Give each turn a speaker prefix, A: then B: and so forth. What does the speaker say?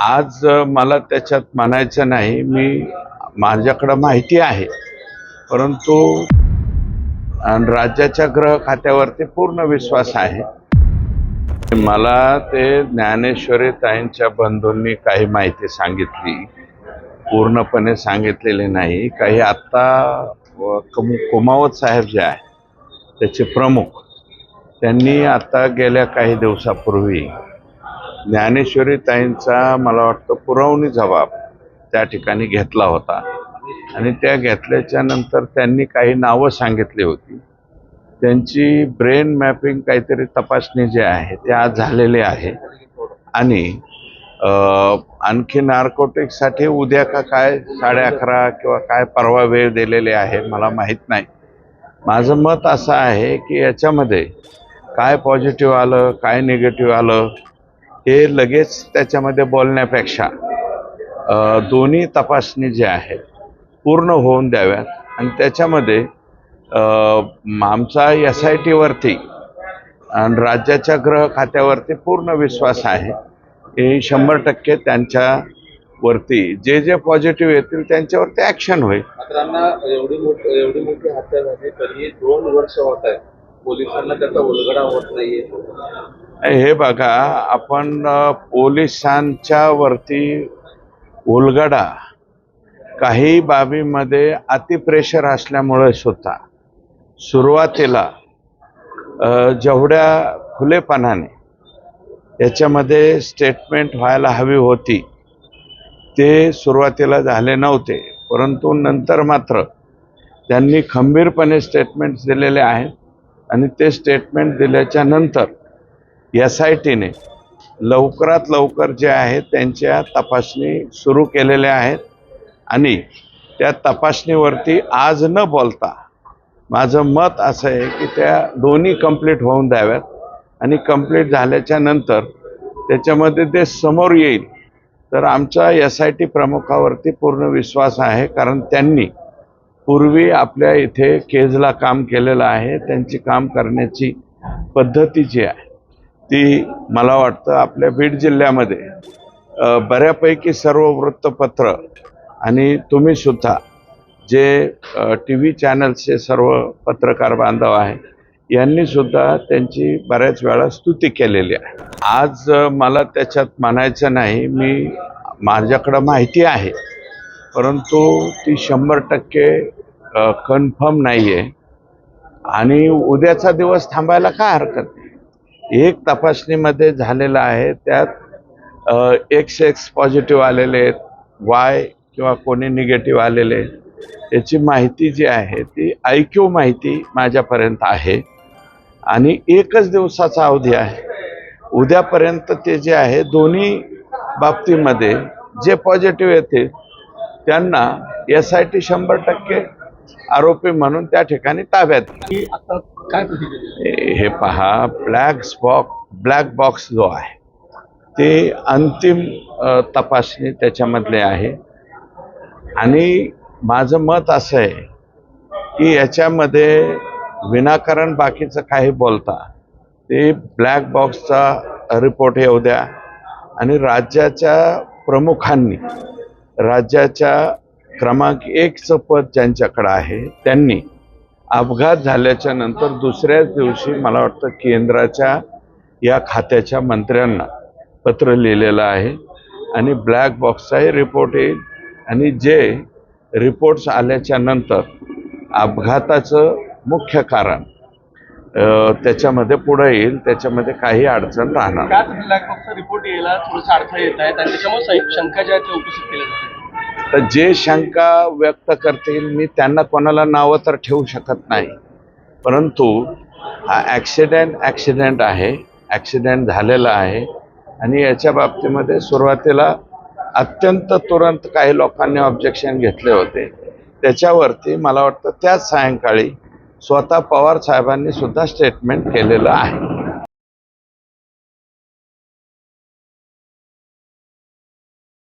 A: आज मला त्याच्यात म्हणायचं नाही. मी माझ्याकडं माहिती आहे. परंतु आणि राज्याच्या ग्रह खात्यावरती पूर्ण विश्वास आहे. मला ते ज्ञानेश्वरी ताईंच्या बंधूंनी काही माहिती सांगितली. पूर्णपणे सांगितलेली नाही. काही आत्ता कम कुमावत साहेब जे आहे त्याचे प्रमुख त्यांनी आता गेल्या काही दिवसापूर्वी ज्ञानेश्वरी ताईंचा मला वाटतं पुरवणी जबाब त्या ठिकाणी घेतला होता. आणि त्या घेतल्याच्या नंतर त्यांनी काही नावं सांगितली होती. त्यांची ब्रेन मॅपिंग काहीतरी तपासणी जी आहे ते आज झालेली आहे. आणि आणखी नार्कोटिकसाठी उद्या का काय साडे अकरा किंवा काय परवा वेळ दिलेले आहे मला माहीत नाही. माझं मत असं आहे की याच्यामध्ये काय पॉझिटिव्ह आलं काय निगेटिव्ह आलं हे लगेच त्याच्यामध्ये बोलण्यापेक्षा दोन्ही तपासणी जे आहेत पूर्ण होऊन द्याव्यात. आणि त्याच्यामध्ये आमचा एस आय टीवरती आणि राज्याच्या ग्रह खात्यावरती पूर्ण विश्वास आहे. की शंभर टक्के त्यांच्यावरती जे जे पॉझिटिव्ह येतील त्यांच्यावरती ॲक्शन होईल.
B: एवढी मोठी एवढी मोठी हत्या झाली तरी दोन वर्ष होत आहे पोलिसांना त्याचा उलगडा होत नाहीये.
A: हे बघा आपण पोलिसांच्या वरती उलगडा काही बाबीमध्ये अतिप्रेशर असल्यामुळे सुद्धा सुरुवातीला जेवढ्या खुलेपणाने याच्यामध्ये स्टेटमेंट व्हायला हवी होती ते सुरुवातीला झाले नव्हते. परंतु नंतर मात्र त्यांनी खंबीरपणे स्टेटमेंट्स दिलेले आहेत आणि ते स्टेटमेंट दिल्याच्या नंतर एस आय टीने लवकरात लवकर जे आहे त्यांच्या तपासणी सुरू केलेल्या आहेत. आणि त्या तपासणीवरती आज न बोलता माझं मत असं आहे की त्या दोन्ही कंप्लीट होऊन द्याव्यात. आणि कंप्लीट झाल्याच्यानंतर त्याच्यामध्ये ते समोर येईल. तर आमचा एस आय टी प्रमुखावरती पूर्ण विश्वास आहे कारण त्यांनी पूर्वी आपल्या इथे केजला काम केलेलं आहे. त्यांची काम करण्याची पद्धती जी आहे ती मला वाटतं आपल्या बीड जिल्ह्यामध्ये बऱ्यापैकी सर्व वृत्तपत्र आणि तुम्ही सुद्धा जे टी व्ही चॅनल्सचे सर्व पत्रकार बांधव आहे यांनी सुद्धा त्यांची बऱ्याच वेळा स्तुती केलेली आहे. आज मला त्याच्यात म्हणायचं नाही मी माझ्याकडं माहिती आहे परंतु ती शंभर टक्के कन्फर्म नाही आहे आणि उद्याचा दिवस थांबायला काय हरकत नाही. एक तपासणीमध्ये झालेलं आहे त्यात एक्स एक्स पॉझिटिव्ह आलेले आहेत वाय किंवा कोणी निगेटिव्ह आलेले आहेत. याची माहिती जी आहे ती ऐक्यू माहिती माझ्यापर्यंत आहे. आणि एकच दिवसाचा अवधी आहे. उद्यापर्यंत ते जे आहे दोन्ही बाबतीमध्ये जे पॉझिटिव्ह येतील त्यांना एस आय टी शंभर टक्के आरोपी म्हणून त्या ठिकाणी ताब्यात
B: काय
A: हे पहा ब्लॅक बॉक्स ब्लॅक बॉक्स जो आहे ते अंतिम तपासणी त्याच्यामधले आहे. आणि माझं मत असं आहे की याच्यामध्ये विनाकारण बाकीचं काही बोलता ते ब्लॅक बॉक्सचा रिपोर्ट येऊ द्या. आणि राज्याच्या प्रमुखांनी राज्याच्या क्रमांक एकचं पद ज्यांच्याकडं आहे त्यांनी अपघात झाल्याच्यानंतर दुसऱ्याच दिवशी मला वाटतं केंद्राच्या या खात्याच्या मंत्र्यांना पत्र लिहिलेलं आहे. आणि ब्लॅक बॉक्सचाही रिपोर्ट येईल. आणि जे रिपोर्ट्स आल्याच्यानंतर अपघाताचं मुख्य कारण त्याच्यामध्ये पुढे येईल. त्याच्यामध्ये काही अडचण राहणार
B: ब्लॅक बॉक्सचा रिपोर्ट यायला थोडंसं अडथळा येत आहे. आणि त्याच्यामुळे शंका ज्या उपस्थित केल्या जातात
A: तर जे शंका व्यक्त करतील मी त्यांना कोणाला नावं तर ठेवू शकत नाही. परंतु हा ॲक्सिडेंट ॲक्सिडेंट आहे. ॲक्सिडेंट झालेला आहे. आणि याच्या बाबतीमध्ये सुरुवातीला अत्यंत तुरंत काही लोकांनी ऑब्जेक्शन घेतले होते. त्याच्यावरती मला वाटतं त्याच सायंकाळी स्वतः पवार साहेबांनी सुद्धा स्टेटमेंट केलेलं आहे.